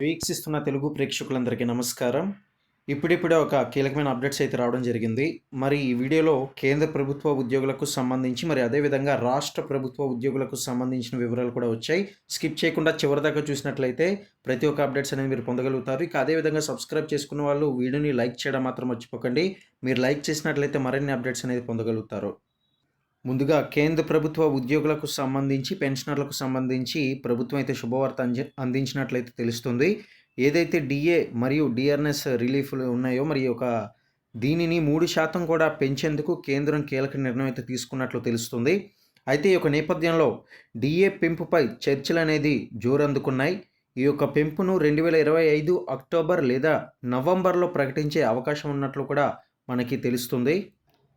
వీక్షిస్తున్న తెలుగు ప్రేక్షకులందరికీ నమస్కారం. ఇప్పుడిప్పుడే ఒక కీలకమైన అప్డేట్స్ అయితే రావడం జరిగింది. మరి ఈ వీడియోలో కేంద్ర ప్రభుత్వ ఉద్యోగులకు సంబంధించి మరి అదేవిధంగా రాష్ట్ర ప్రభుత్వ ఉద్యోగులకు సంబంధించిన వివరాలు కూడా వచ్చాయి. స్కిప్ చేయకుండా చివరిదాకా చూసినట్లయితే ప్రతి ఒక్క అప్డేట్స్ అనేది మీరు పొందగలుగుతారు. ఇక అదేవిధంగా సబ్స్క్రైబ్ చేసుకున్న వాళ్ళు వీడియోని లైక్ చేయడం మాత్రం మర్చిపోకండి. మీరు లైక్ చేసినట్లయితే మరిన్ని అప్డేట్స్ అనేది పొందగలుగుతారు. ముందుగా కేంద్ర ప్రభుత్వ ఉద్యోగులకు సంబంధించి పెన్షనర్లకు సంబంధించి ప్రభుత్వం అయితే శుభవార్త అంజ అందించినట్లయితే తెలుస్తుంది. ఏదైతే డిఏ మరియు డిఆర్ఎస్ రిలీఫ్లు ఉన్నాయో మరి ఒక దీనిని మూడు శాతం కూడా పెంచేందుకు కేంద్రం కీలక నిర్ణయం అయితే తీసుకున్నట్లు తెలుస్తుంది. అయితే ఈ యొక్క నేపథ్యంలో డిఏ పెంపుపై చర్చలు అనేది జోరందుకున్నాయి. ఈ యొక్క పెంపును రెండు వేల ఇరవై ఐదు అక్టోబర్ లేదా నవంబర్లో ప్రకటించే అవకాశం ఉన్నట్లు కూడా మనకి తెలుస్తుంది.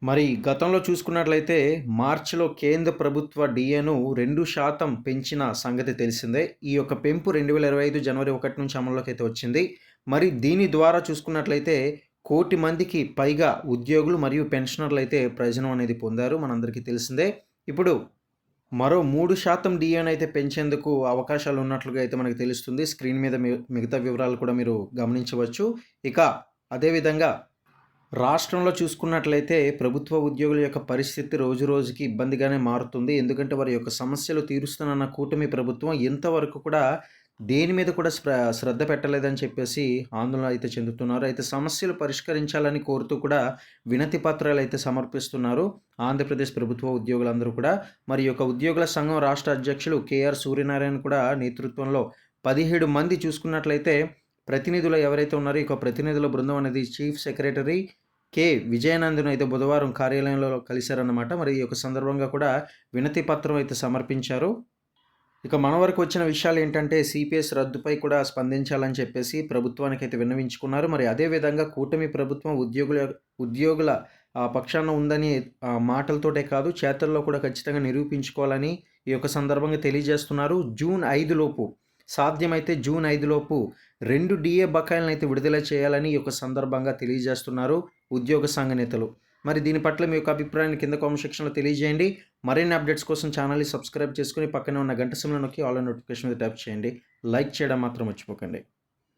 మరి గతంలో చూసుకున్నట్లయితే మార్చిలో కేంద్ర ప్రభుత్వ డిఏను రెండు శాతం పెంచిన సంగతి తెలిసిందే. ఈ యొక్క పెంపు రెండు వేల ఇరవై ఐదు జనవరి ఒకటి నుంచి అమల్లోకి అయితే వచ్చింది. మరి దీని ద్వారా చూసుకున్నట్లయితే కోటి మందికి పైగా ఉద్యోగులు మరియు పెన్షనర్లు అయితే ప్రయోజనం అనేది పొందారు మనందరికీ తెలిసిందే. ఇప్పుడు మరో మూడు శాతం డిఏను అయితే పెంచేందుకు అవకాశాలు ఉన్నట్లుగా అయితే మనకు తెలుస్తుంది. స్క్రీన్ మీద మిగతా వివరాలు కూడా మీరు గమనించవచ్చు. ఇక అదేవిధంగా రాష్ట్రంలో చూసుకున్నట్లయితే ప్రభుత్వ ఉద్యోగుల యొక్క పరిస్థితి రోజు రోజుకి ఇబ్బందిగానే మారుతుంది. ఎందుకంటే వారి యొక్క సమస్యలు తీరుస్తానన్న కూటమి ప్రభుత్వం ఇంతవరకు కూడా దేని మీద కూడా శ్రద్ధ పెట్టలేదని చెప్పేసి ఆందోళన అయితే చెందుతున్నారు. అయితే సమస్యలు పరిష్కరించాలని కోరుతూ కూడా వినతి పత్రాలు అయితే సమర్పిస్తున్నారు ఆంధ్రప్రదేశ్ ప్రభుత్వ ఉద్యోగులందరూ కూడా. మరి యొక్క ఉద్యోగుల సంఘం రాష్ట్ర అధ్యక్షులు కేఆర్ సూర్యనారాయణ కూడా నేతృత్వంలో పదిహేడు మంది చూసుకున్నట్లయితే ప్రతినిధులు ఎవరైతే ఉన్నారో ఈ యొక్క ప్రతినిధుల బృందం అనేది చీఫ్ సెక్రటరీ కె. విజయానందన్ అయితే బుధవారం కార్యాలయంలో కలిశారన్నమాట. మరి ఈ యొక్క సందర్భంగా కూడా వినతి పత్రం అయితే సమర్పించారు. ఇక మన వరకు వచ్చిన విషయాలు ఏంటంటే సిపిఎస్ రద్దుపై కూడా స్పందించాలని చెప్పేసి ప్రభుత్వానికి అయితే విన్నవించుకున్నారు. మరి అదేవిధంగా కూటమి ప్రభుత్వం ఉద్యోగుల ఉద్యోగుల ఆ, పక్షాన ఉందని మాటలతోటే కాదు చేతల్లో కూడా ఖచ్చితంగా నిరూపించుకోవాలని ఈ యొక్క సందర్భంగా తెలియజేస్తున్నారు. జూన్ ఐదు లోపు సాధ్యమైతే జూన్ ఐదు లోపు రెండు డిఏ బకాయిలను అయితే విడుదల చేయాలని ఈ యొక్క సందర్భంగా తెలియజేస్తున్నారు ఉద్యోగ సంఘ నేతలు. మరి దీని పట్ల మీ యొక్క అభిప్రాయాన్ని కింద కామెంట్ సెక్షన్లో తెలియజేయండి. మరిన్ని అప్డేట్స్ కోసం ఛానల్ని సబ్స్క్రైబ్ చేసుకుని పక్కనే ఉన్న గంట సిమ్లో నొక్కి ఆల్ నోటిఫికేషన్ మీద ట్యాప్ చేయండి. లైక్ చేయడం మాత్రం మర్చిపోకండి.